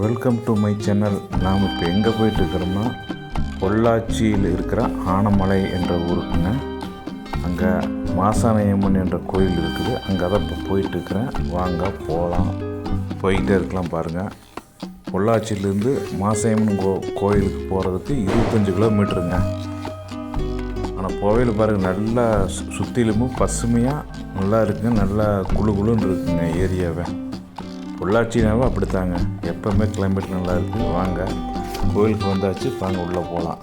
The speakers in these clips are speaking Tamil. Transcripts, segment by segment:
வெல்கம் டு மை சேனல் நாம் இப்போ எங்கே போயிட்டு இருக்கிறோம்னா பொள்ளாச்சியில் இருக்கிற ஆனமலை என்ற ஊருக்குங்க. அங்கே மாசாணியம்மன் என்ற கோயில் இருக்குது. அங்கே தான் இப்போ போயிட்டு இருக்கிறேன். வாங்க போகலாம் போயிட்டே இருக்கலாம் பாருங்கள் பொள்ளாச்சியிலேருந்து மாசாயம்மன் கோ கோயிலுக்கு போகிறதுக்கு இருபத்தஞ்சி கிலோமீட்டருங்க. ஆனால் கோவில் பாருங்கள் நல்லா சு- சுற்றிலுமும் பசுமையாக நல்லா இருக்குங்க. நல்லா குளு குளுன்னு இருக்குங்க ஏரியாவை. பொள்ளாச்சினாவே அப்படித்தாங்க. எப்போவுமே கிளைமேட் நல்லா இருக்குது வாங்க. கோயிலுக்கு வந்தாச்சு. வாங்க உள்ளே போகலாம்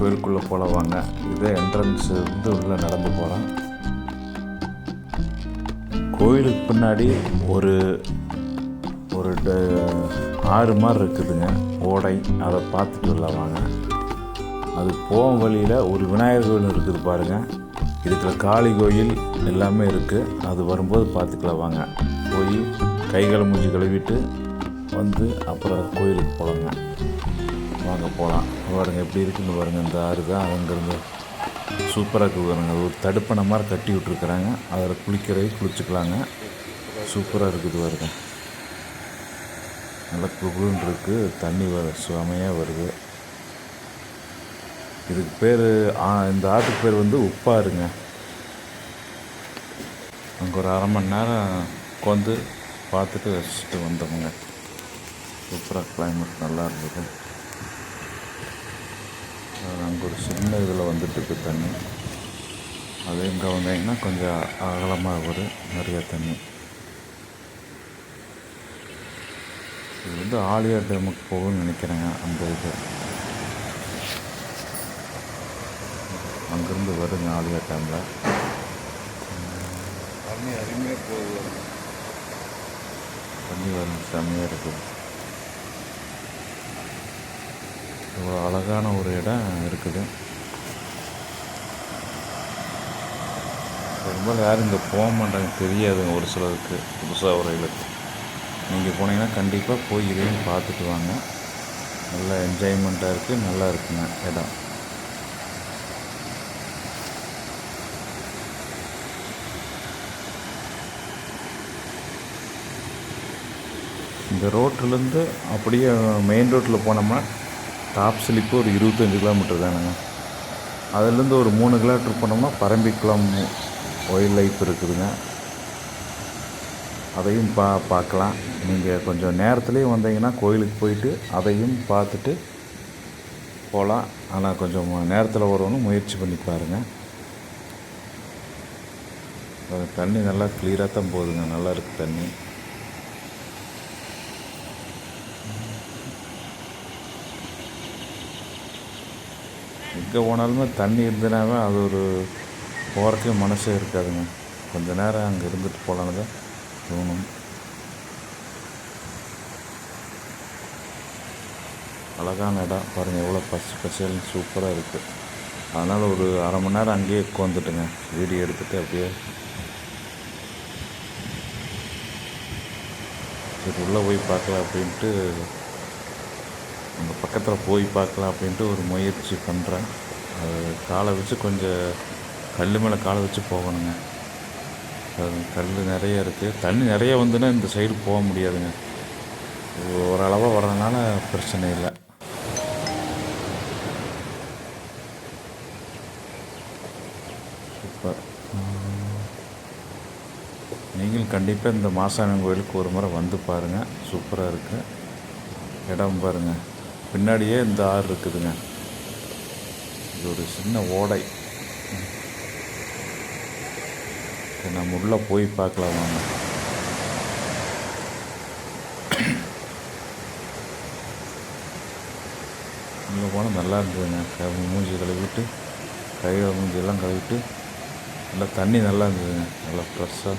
கோயிலுக்குள்ளே போகலாம் வாங்க. இதே என்ட்ரன்ஸ் வந்து உள்ளே நடந்து போகலாம் கோயிலுக்கு பின்னாடி ஒரு ஒரு ட- ஆறு மாதிரி இருக்குதுங்க. ஓடை. அதை பார்த்துட்டு உள்ள வாங்க. அது போகும் வழியில் ஒரு விநாயகர் கோயில் இருக்குது பாருங்கள் இதுக்குள்ள காளி கோயில் எல்லாமே இருக்குது அது வரும்போது பார்த்துக்கலாம். வாங்க. போய் கைகளை மூஞ்சி கழுவிட்டு வந்து அப்புறம் கோயிலுக்கு போகலாங்க வாங்க போகலாம் பாருங்க எப்படி இருக்குன்னு பாருங்கள் இந்த ஆறு தான். அங்கேருந்து சூப்பராக இருக்குது பாருங்க. அது ஒரு தடுப்பணை மாதிரி கட்டி விட்ருக்குறாங்க அதில் குளிக்கிறது குளிச்சுக்கலாங்க. சூப்பராக இருக்குது பாருங்க. நல்லா குழுன்னு இருக்குது தண்ணி வர சுமையாக வருது. இதுக்கு பேர் இந்த ஆற்றுக்கு பேர் வந்து உப்பாருங்க. அங்கே ஒரு அரை மணி நேரம் உட்காந்து பார்த்துட்டு ரசிச்சுட்டு வந்தோமுங்க. சூப்பராக கிளைமேட் நல்லா இருந்தது. அங்கே ஒரு சின்ன இதில் வந்துட்டுருக்கு தண்ணி. அது இங்கே வந்தீங்கன்னா கொஞ்சம் அகலமாக வரும் நிறைய தண்ணி. இது வந்து ஆலியா டேமுக்கு போகும்னு நினைக்கிறேங்க அந்த இது. அங்கேருந்து வருங்க ஆலியா டேமில். தண்ணி அருமையாக போகுது. தண்ணி வரும் செம்மையாக இருக்குது இவ்வளோ அழகான ஒரு இடம் இருக்குது. ரொம்ப யாரும் இங்கே போக மாட்டாங்க தெரியாதுங்க ஒரு சிலருக்கு புதுசாக உரையிலுக்கு நீங்கள் போனீங்கன்னா கண்டிப்பாக போய் இதையும் பார்த்துட்டு வாங்க. நல்லா என்ஜாய்மெண்ட்டாக இருக்குது நல்லா இருக்குங்க இடம். இந்த ரோட்டிலேருந்து அப்படியே மெயின் ரோட்டில் போனோம்னா டாப் ஸ்லிப்பு ஒரு இருபத்தஞ்சி கிலோமீட்டர் தானுங்க. அதுலேருந்து ஒரு மூணு கிலோமீட்டர் போனோம்னா பரம்பிக்குளம் ஒயில்ட் லைஃப் இருக்குதுங்க. அதையும் பா பார்க்கலாம். நீங்கள் கொஞ்சம் நேரத்துலேயே வந்தீங்கன்னா கோயிலுக்கு போயிட்டு அதையும் பார்த்துட்டு போகலாம். ஆனால் கொஞ்சம் நேரத்தில் வரணும்னு முயற்சி பண்ணி பாருங்கள் தண்ணி நல்லா கிளியராக தான் போகுதுங்க. நல்லா இருக்குது தண்ணி. எங்கே போனாலுமே தண்ணி இருந்தனாவே அது ஒரு போகிறக்கே மனசே இருக்காதுங்க. கொஞ்ச நேரம் அங்கே இருந்துட்டு போகலான்னு தான் தோணும். அழகான இடம். பாருங்கள் எவ்வளோ பச்சை பச்சைன்னு சூப்பராக இருக்குது அதனால் ஒரு அரை மணி நேரம் அங்கேயே உட்காந்துட்டுங்க வீடியோ எடுத்துகிட்டு அப்படியே. சரி உள்ளே போய் பார்க்கலாம் அப்படின்ட்டு அந்த பக்கத்தில் போய் பார்க்கலாம் அப்படின்ட்டு ஒரு முயற்சி பண்ணுறேன் அது காலை வச்சு கொஞ்சம் கல் மேலே காலை வச்சு போகணுங்க. அது கல் நிறைய இருக்குது தண்ணி நிறைய வந்துன்னா இந்த சைடு போக முடியாதுங்க. ஓரளவாக வர்றதுனால பிரச்சனை இல்லை. சூப்பர் நீங்களும் கண்டிப்பாக இந்த மாசாமி கோயிலுக்கு ஒரு முறை வந்து பாருங்கள் சூப்பராக இருக்குது இடம் பாருங்கள் பின்னாடியே இந்த ஆறு இருக்குதுங்க. இது ஒரு சின்ன ஓடை. நம்ம உள்ளே போய் பார்க்கலாம் வாங்க. உள்ளே போனால் நல்லா இருந்ததுங்க. மூஞ்சி கழுவிட்டு கையில் மூஞ்சியெல்லாம் கழுவிட்டு நல்லா தண்ணி நல்லா இருந்ததுங்க. நல்லா ஃப்ரெஷ்ஷாக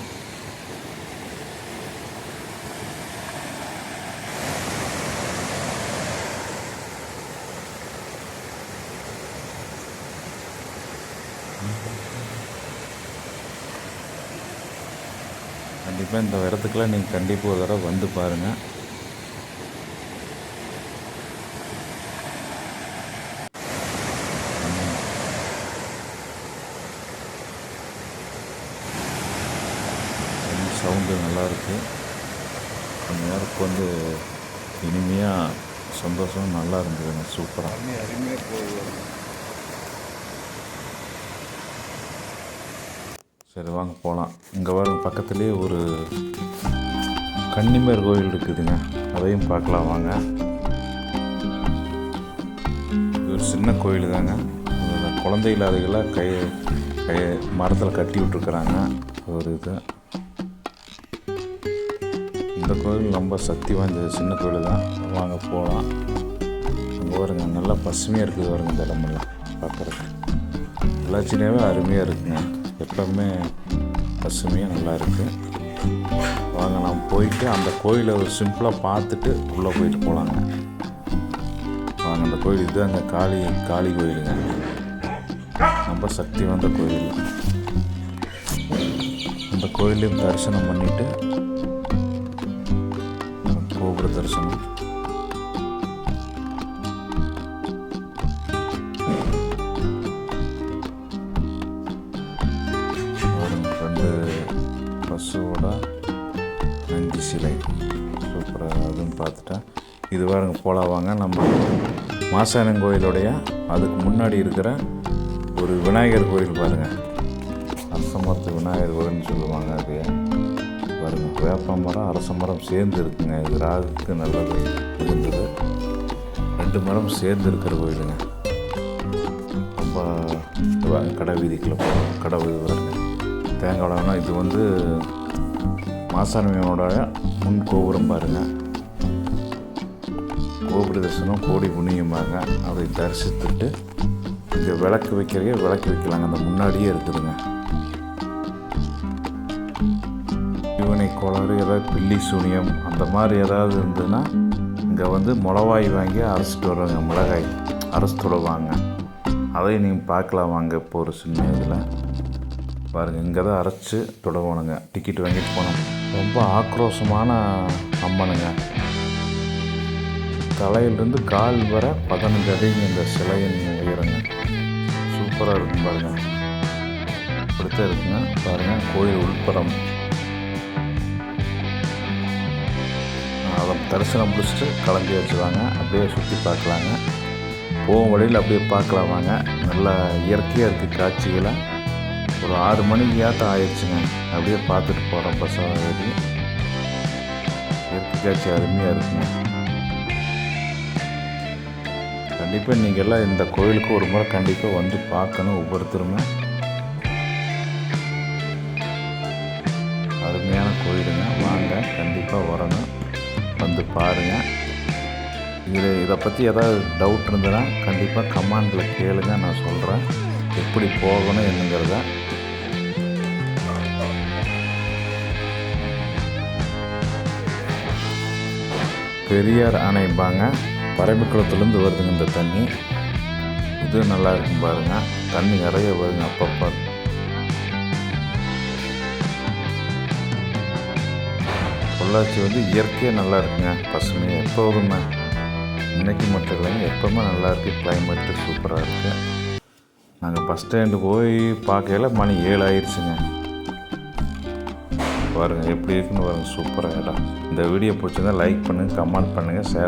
கண்டிப்பாக இந்த இடத்துக்குலாம் நீங்கள் கண்டிப்பாக ஒரு தடவை வந்து பாருங்கள் சவுண்டு நல்லாயிருக்கு கொஞ்ச நேரத்துக்கு வந்து இனிமையாக சந்தோஷம் நல்லா இருந்ததுங்க சூப்பராக தண்ணி அருமையாக போகுது சரி வாங்க போகலாம் இங்கே வர பக்கத்துலேயே ஒரு கன்னிமேர் கோயில் இருக்குதுங்க. அதையும் பார்க்கலாம் வாங்க. இது ஒரு சின்ன கோயில் தாங்க. குழந்தை இல்லாதவங்களாம் கை கை மரத்தில் கட்டி விட்ருக்குறாங்க ஒரு இது. இந்த கோயில் ரொம்ப சக்தி வாய்ந்தது சின்ன கோயில் தான். வாங்க போகலாம் அங்கே வருங்க நல்லா பசுமையாக இருக்குது வருங்க இந்த இடமெல்லாம். பார்க்குறதுக்கு. எல்லாச்சினாவே அருமையாக இருக்குங்க. எப்பவுமே பசுமையாக நல்லா இருக்குது வாங்க நாம் போயிட்டு அந்த கோயிலை ஒரு சிம்பிளாக பார்த்துட்டு உள்ளே போயிட்டு போகலாங்க வாங்க அந்த கோயில் இது அந்த காளி காளி கோயிலுங்க. ரொம்ப சக்தி வாய்ந்த கோயில். அந்த கோயிலையும் தரிசனம் பண்ணிவிட்டு கோபுர தரிசனம். பார்த்துட்டேன். இது பாருங்க போகலாம் வாங்க. நம்ம மாசாணம் கோயிலுடைய அதுக்கு முன்னாடி இருக்கிற ஒரு விநாயகர் கோயில் பாருங்கள் அரசமரத்து விநாயகர் கோயில்னு சொல்லுவாங்க அது. பாருங்கள் வேப்ப மரம் அரச மரம் சேர்ந்து இருக்குங்க. இது ராகுக்கு நல்லது இருந்தது ரெண்டு மரம் சேர்ந்து இருக்கிற கோயிலுங்க. ரொம்ப கடை வீதிக்குள்ள போகிறோம் கடை வீதி தேங்காய் இது வந்து மாசாணியோட முன் கோபுரம் பாருங்கள் கோபுர தரிசனம் கோடி புண்ணியமாங்க அதை தரிசித்துட்டு இங்கே விளக்கு வைக்கிறதே விளக்கு வைக்கலாங்க. அந்த முன்னாடியே இருக்குதுங்க இவனை கோளாறு ஏதாவது பில்லி சூனியம் அந்த மாதிரி ஏதாவது இருந்ததுன்னா இங்கே வந்து மிளவாய் வாங்கி அரைச்சிட்டு வருவாங்க மிளகாய் அரைச்சிட்டு வருவாங்க. அதையும் நீங்கள் பார்க்கலாம் வாங்க இப்போ ஒரு சின்ன இதில். பாருங்கள் இங்கே தான் அரைச்சி தொடங்கணுங்க டிக்கெட் வாங்கிட்டு போனோம் ரொம்ப ஆக்ரோஷமான அம்மனுங்க. தலையிலிருந்து கால் வர பதினஞ்சு அடிங்க இந்த சிலையின் உயரங்க. சூப்பராக இருக்கும் பாருங்கள் இப்படித்தான் இருக்குங்க. பாருங்கள் கோயில் உள்புறம் அதை தரிசனம் முடிச்சுட்டு கிளம்பி வச்சுவாங்க அப்படியே சுற்றி பார்க்கலாங்க. போகும் வழியில் அப்படியே பார்க்கலாம் வாங்க. நல்லா இயற்கையாக இருக்குது காட்சிகளை. ஒரு ஆறு மணிக்கு ஆட்டம் ஆயிடுச்சுங்க. அப்படியே பார்த்துட்டு போகிறோம் பஸ் ஏறி இயற்கை காட்சி அருமையாக இருக்குங்க. கண்டிப்பாக நீங்கள் எல்லாம் இந்த கோயிலுக்கு ஒரு முறை கண்டிப்பாக வந்து பார்க்கணும் ஒவ்வொருத்தருமே. அருமையான கோயிலுங்க. வாங்க கண்டிப்பாக வரணும். வந்து பாருங்கள் இது இதை பற்றி ஏதாவது டவுட் இருந்ததுன்னா கண்டிப்பாக கமாண்டில் கேளுங்க நான் சொல்கிறேன் எப்படி போகணும் என்னங்கிறத. பெரியார் அணைப்பாங்க பரம்பிக்குளத்துலேருந்து வருதுங்க இந்த தண்ணி. இது நல்லா இருக்கும் பாருங்கள் தண்ணி நிறைய வருங்க அப்பப்போ. பொள்ளாச்சி வந்து இயற்கையாக நல்லா இருக்குங்க பசுமையாக எப்போதுமே. இன்றைக்கி மட்டும் இல்லைங்க எப்போவுமே நல்லா இருக்குது கிளைமேட்டு சூப்பராக இருக்குது நாங்கள் பஸ் ஸ்டாண்டு போய் பார்க்கையில மணி ஏழு ஆயிடுச்சுங்க பாருங்கள் எப்படி இருக்குன்னு பாருங்கள் சூப்பராக இடம் இந்த வீடியோ பிடிச்சிருந்தா லைக் பண்ணுங்கள் கமெண்ட் பண்ணுங்கள் ஷேர்